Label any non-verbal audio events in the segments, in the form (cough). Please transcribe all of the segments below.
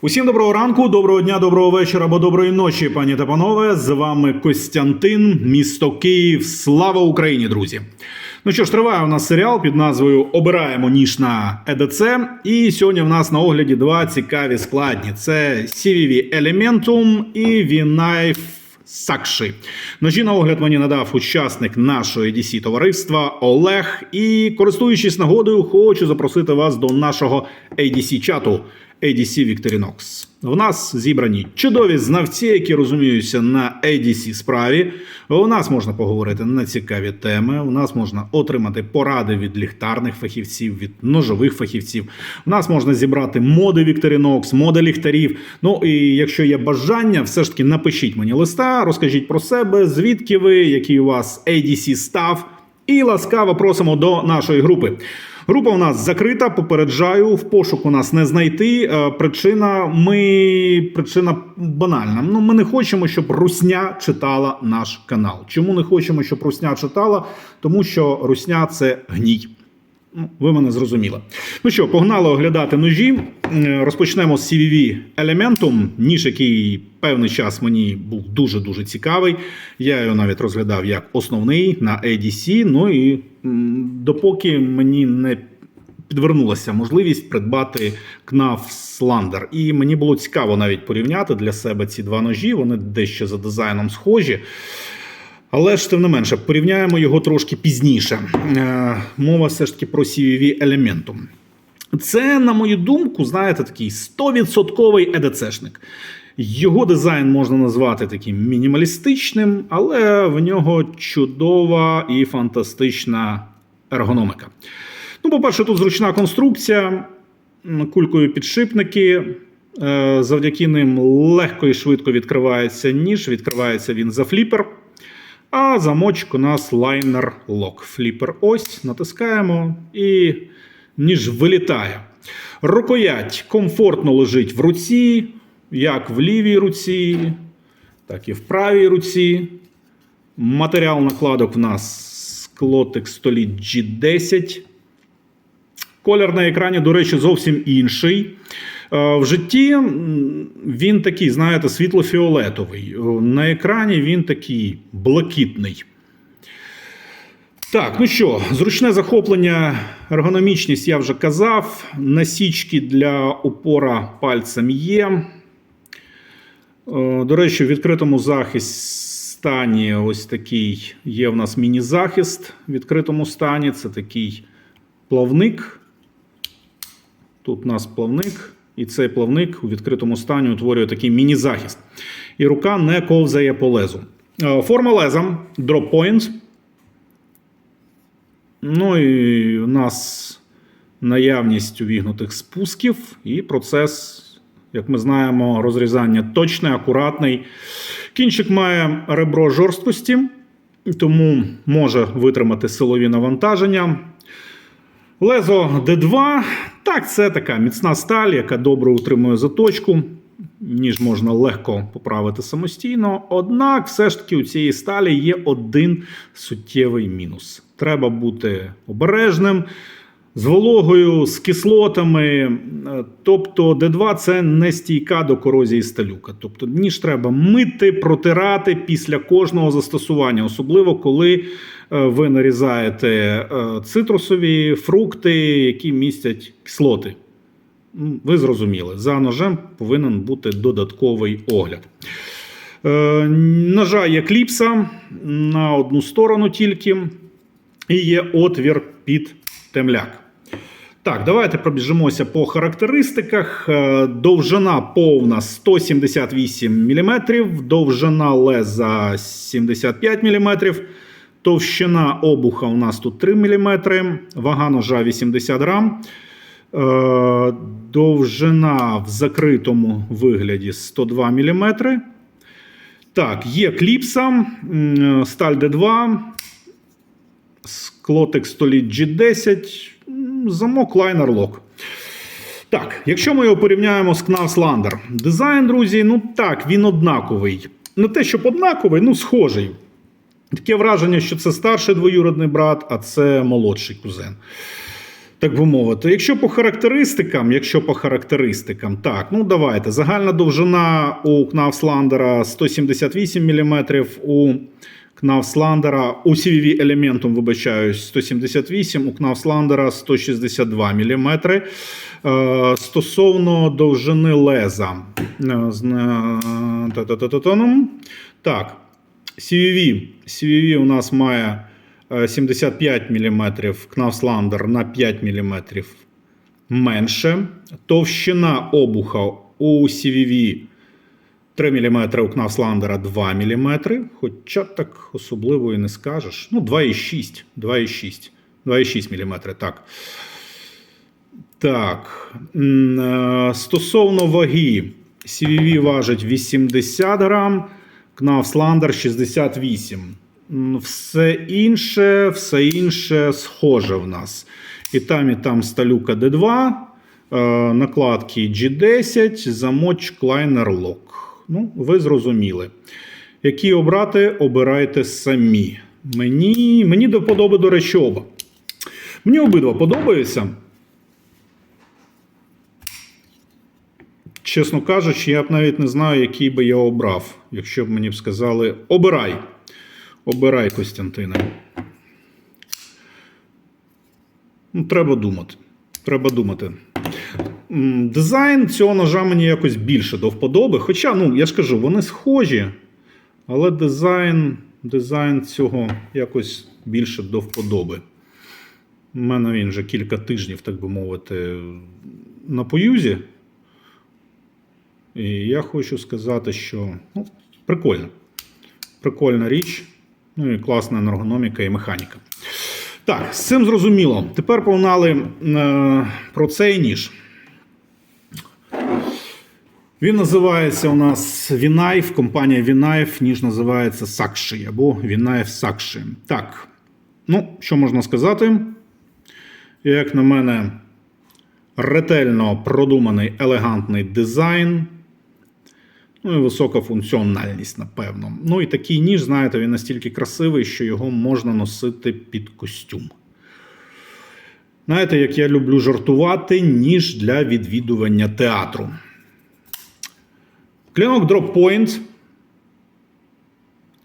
Усім доброго ранку, доброго дня, доброго вечора або доброї ночі, пані та панове. З вами Костянтин, місто Київ. Слава Україні, друзі! Ну що ж, триває у нас серіал під назвою Обираємо ніж на ЕДЦ. І сьогодні в нас на огляді два цікаві складні: це CVV Elementum і V-Knife Сакши. Ножі на огляд мені надав учасник нашого EDC товариства Олег. І користуючись нагодою, хочу запросити вас до нашого ADC чату ADC Victorinox. В нас зібрані чудові знавці, які розуміються на ADC справі. У нас можна поговорити на цікаві теми. У нас можна отримати поради від ліхтарних фахівців, від ножових фахівців. У нас можна зібрати моди Victorinox, моди ліхтарів. Ну і якщо є бажання, все ж таки напишіть мені листа, розкажіть про себе, звідки ви, який у вас ADC став. І ласкаво просимо до нашої групи. Група у нас закрита. Попереджаю, в пошуку нас не знайти. Е, Причина ми причина банальна. Ну, ми не хочемо, щоб Русня читала наш канал. Чому не хочемо, щоб Русня читала? Тому що Русня це гній. Ви мене зрозуміли. Ну що, погнали оглядати ножі. Розпочнемо з CVV Elementum, ніж який певний час мені був дуже-дуже цікавий. Я його навіть розглядав як основний на ADC. Ну і допоки мені не підвернулася можливість придбати Knauf Slander. І мені було цікаво навіть порівняти для себе ці два ножі. Вони дещо за дизайном схожі. Але ж тим не менше, порівняємо його трошки пізніше. Е, Мова все ж таки про CVV Elementum. Це, на мою думку, знаєте, такий 100% ЕДЦшник. Його дизайн можна назвати таким мінімалістичним, але в нього чудова і фантастична ергономика. Ну, по-перше, тут зручна конструкція, кулькою підшипники. Е, Завдяки ним легко і швидко відкривається ніж, відкривається він за фліпер. А замочок у нас лайнер лок. Фліпер ось, натискаємо і ніж вилітає. Рукоять комфортно лежить в руці, як в лівій руці, так і в правій руці. Матеріал накладок в нас склотик століт G10. Колір на екрані, до речі, зовсім інший. Е, В житті він такий, знаєте, світло-фіолетовий. Е, На екрані він такий блакитний. Так, ну що, зручне захоплення, ергономічність я вже казав. Насічки для опора пальцем є. Е, До речі, в відкритому стані ось такий є в нас міні-захист в відкритому стані. Це такий плавник. Тут у нас плавник, і цей плавник у відкритому стані утворює такий міні-захист. І рука не ковзає по лезу. Е, Форма леза drop point. Ну і у нас наявність увігнутих спусків і процес, як ми знаємо, розрізання точний, акуратний. Кінчик має ребро жорсткості, тому може витримати силові навантаження. Лезо D2. Так, це така міцна сталь, яка добре утримує заточку. Ніж можна легко поправити самостійно. Однак, все ж таки, у цієї сталі є один суттєвий мінус. Треба бути обережним, з вологою, з кислотами. Е, Тобто, D2 це не стійка до корозії сталюка. Тобто, ніж треба мити, протирати після кожного застосування, особливо коли ви нарізаєте е, цитрусові фрукти, які містять кислоти. Ви зрозуміли, за ножем повинен бути додатковий огляд. Е, ножа є кліпса на одну сторону тільки, і є отвір під темляк. Так, давайте пробіжимося по характеристиках. Е, Довжина повна 178 мм, довжина леза 75 мм, товщина обуха у нас тут 3 мм, вага ножа 80 грам. Е, Довжина в закритому вигляді 102 мм. Так, є кліпса, сталь D2, склотик століт G10, замок лайнер лок. Так, якщо ми його порівняємо з Knaus Lander, дизайн, друзі, ну так, він однаковий. Не те, щоб однаковий, ну схожий. Таке враження, що це старший двоюродний брат, а це молодший кузен. Так би мовити, якщо по характеристикам, якщо по характеристикам, так, ну давайте. Загальна довжина у Кнавсландера 178 мм, у Кнавсландера, у CVV елементом, вибачаюсь, 178, у Кнавсландера 162 мм. Е, стосовно довжини леза. Е. Так, CVV. CVV у нас має е, 75 мм, Кнавсландер на 5 мм менше. Товщина обуха у CVV 3 мм, у Кнавсландера 2 мм. Хоча так особливо і не скажеш. Ну, 2,6. 2,6. 2,6 мм, так. Так. е, Стосовно ваги, CVV важить 80 грам, Кнавсландер 68. Все інше, все інше схоже в нас. І там, і там сталюка D2, е, накладки G10, замоч Kleiner Lock. Ну, ви зрозуміли. Які обрати, обирайте самі. Мені, мені до вподоби, до речі, оба. Мені обидва подобаються. Чесно кажучи, я б навіть не знаю, який би я обрав, якщо б мені б сказали: обирай. Обирай, Костянтине. Ну, треба думати. Треба думати. Дизайн цього ножа мені якось більше до вподоби. Хоча, ну, я ж кажу, вони схожі, але дизайн, дизайн цього якось більше до вподоби. У мене він вже кілька тижнів, так би мовити, на поюзі. І я хочу сказати, що ну, прикольно. Прикольна річ. Ну і класна ергономіка і механіка. Так, з цим зрозуміло. Тепер погнали е, про цей ніж. Він називається у нас Вінайф, компанія Вінайф, ніж називається Сакші або Вінайф Сакші. Так, ну, що можна сказати? Як на мене, ретельно продуманий елегантний дизайн. Ну і висока функціональність, напевно. Ну і такий ніж, знаєте, він настільки красивий, що його можна носити під костюм. Знаєте, як я люблю жартувати, ніж для відвідування театру. Клинок Drop Point.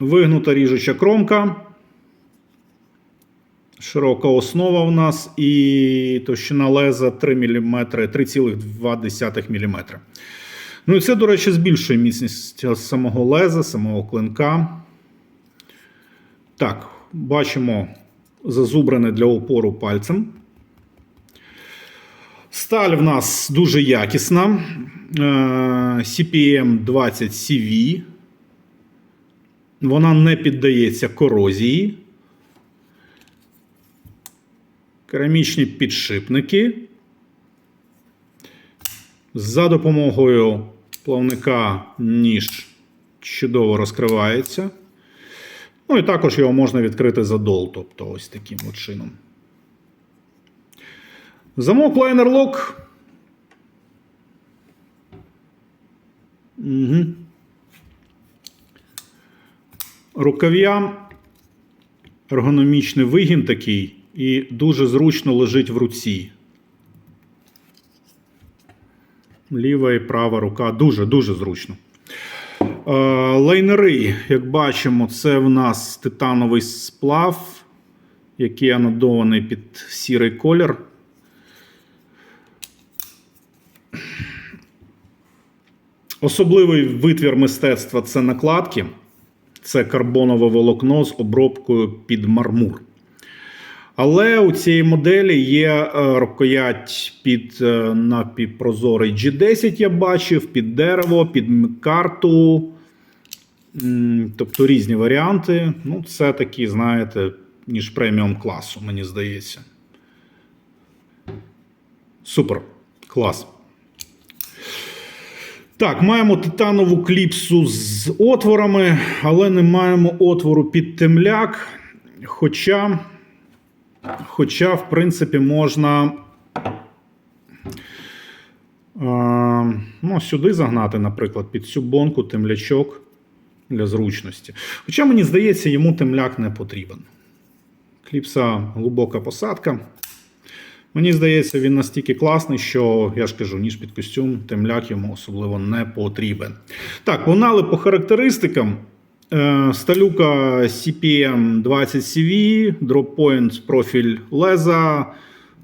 Вигнута ріжуча кромка. Широка основа в нас і товщина леза 3 мм, 3,2 мм. Ну і це, до речі, збільшує міцність самого леза, самого клинка. Так, бачимо зазубрене для опору пальцем. Сталь в нас дуже якісна. CPM 20 CV. Вона не піддається корозії. Керамічні підшипники. За допомогою плавника ніж чудово розкривається. Ну і також його можна відкрити задол, тобто ось таким от чином. Замок лайнер лок. Угу. Рукав'я. Ергономічний вигін такий і дуже зручно лежить в руці. Ліва і права рука дуже-дуже зручно. Е, Лайнери, як бачимо, це в нас титановий сплав, який анодований під сірий колір. Особливий витвір мистецтва це накладки. Це карбонове волокно з обробкою під мармур. Але у цієї моделі є е, рукоять під е, напівпрозорий G10, я бачив, під дерево, під карту. Тобто різні варіанти. Ну, це такі, знаєте, ніж преміум класу, мені здається. Супер. Клас. Так, маємо титанову кліпсу з отворами, але не маємо отвору під темляк. Хоча. Хоча, в принципі, можна е, ну, сюди загнати, наприклад, під цю бонку темлячок для зручності. Хоча, мені здається, йому темляк не потрібен. Кліпса глибока посадка. Мені здається, він настільки класний, що я ж кажу, ніж під костюм, темляк йому особливо не потрібен. Так, погнали по характеристикам. Е, Сталюка CPM 20CV, Droppoint профіль леза,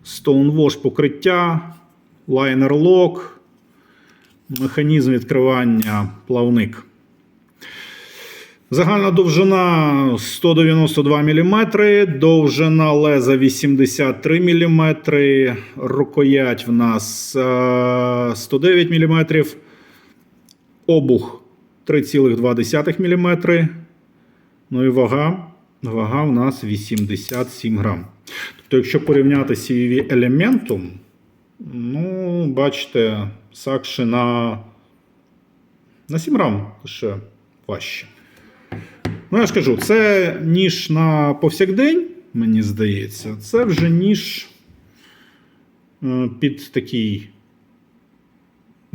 Stonewash покриття, лайнер лок, механізм відкривання плавник. Загальна довжина 192 мм, довжина леза 83 мм, рукоять в нас е, 109 мм, обух 3,2 мм. Ну і вага. Вага в нас 87 грам. Тобто, якщо порівняти CVV елементом, ну, бачите, сакши на, на 7 грам ще важче. Ну, я ж кажу, це ніж на повсякдень, мені здається, це вже ніж е, під такий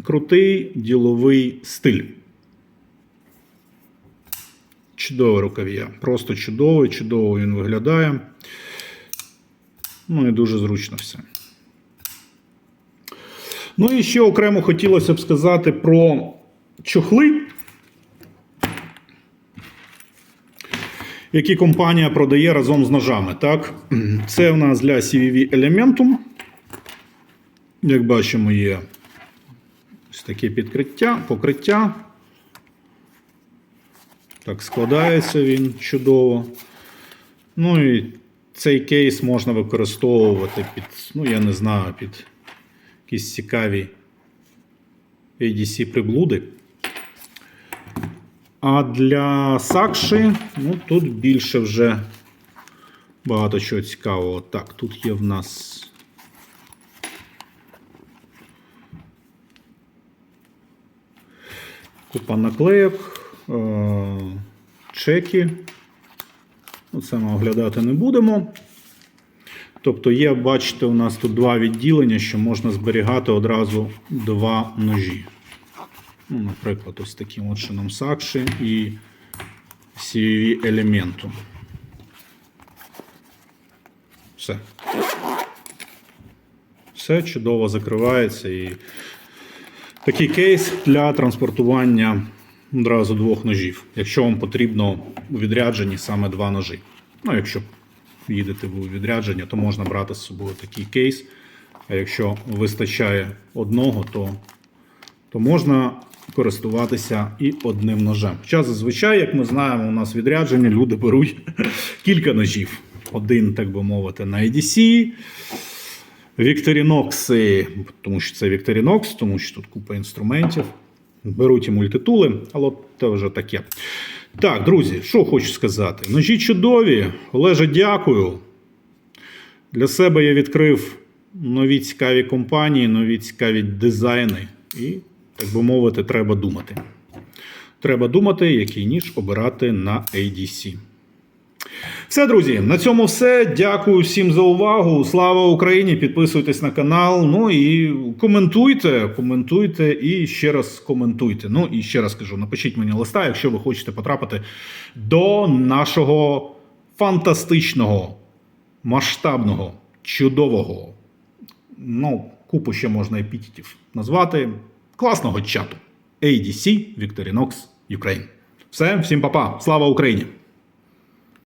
крутий діловий стиль. Чудове рукав'я. Просто чудовий, чудово він виглядає. Ну і дуже зручно все. Ну і ще окремо хотілося б сказати про чохли. які компанія продає разом з ножами. Так? Це в нас для CVV Elementum. Як бачимо, є ось таке підкриття, покриття. Так, складається він чудово. Ну і цей кейс можна використовувати під, ну, я не знаю, під якісь цікаві ADC приблуди. А для Сакши, ну тут більше вже багато чого цікавого. Так, тут є в нас. Купа наклейок, е, чеки. Ну, Це ми оглядати не будемо. Тобто є, бачите, у нас тут два відділення, що можна зберігати одразу два ножі. Ну, наприклад, ось таким от чином Сакши і CVV елементу. Все. Все чудово закривається і такий кейс для транспортування одразу двох ножів. Якщо вам потрібно у відрядженні саме два ножі. Ну, якщо їдете у відрядження, то можна брати з собою такий кейс. А якщо вистачає одного, то то можна користуватися і одним ножем. Хоча зазвичай, як ми знаємо, у нас відрядження люди беруть (laughs) кілька ножів. Один, так би мовити, на EDC, Victorinox, тому що це Victorinox, тому що тут купа інструментів. Беруть і мультитули, але це вже таке. Так, друзі, що хочу сказати. Ножі чудові. Олеже, дякую. Для себе я відкрив нові цікаві компанії, нові цікаві дизайни. І, так би мовити, треба думати. Треба думати, який ніж обирати на ADC. Все, друзі, на цьому все. Дякую всім за увагу. Слава Україні! Підписуйтесь на канал. Ну і коментуйте, коментуйте і ще раз коментуйте. Ну і ще раз кажу: напишіть мені листа, якщо ви хочете потрапити до нашого фантастичного, масштабного, чудового. Ну, купу ще можна епітетів назвати. Класного чату. ADC Victorinox Ukraine. Все, всім па-па. Слава Україні!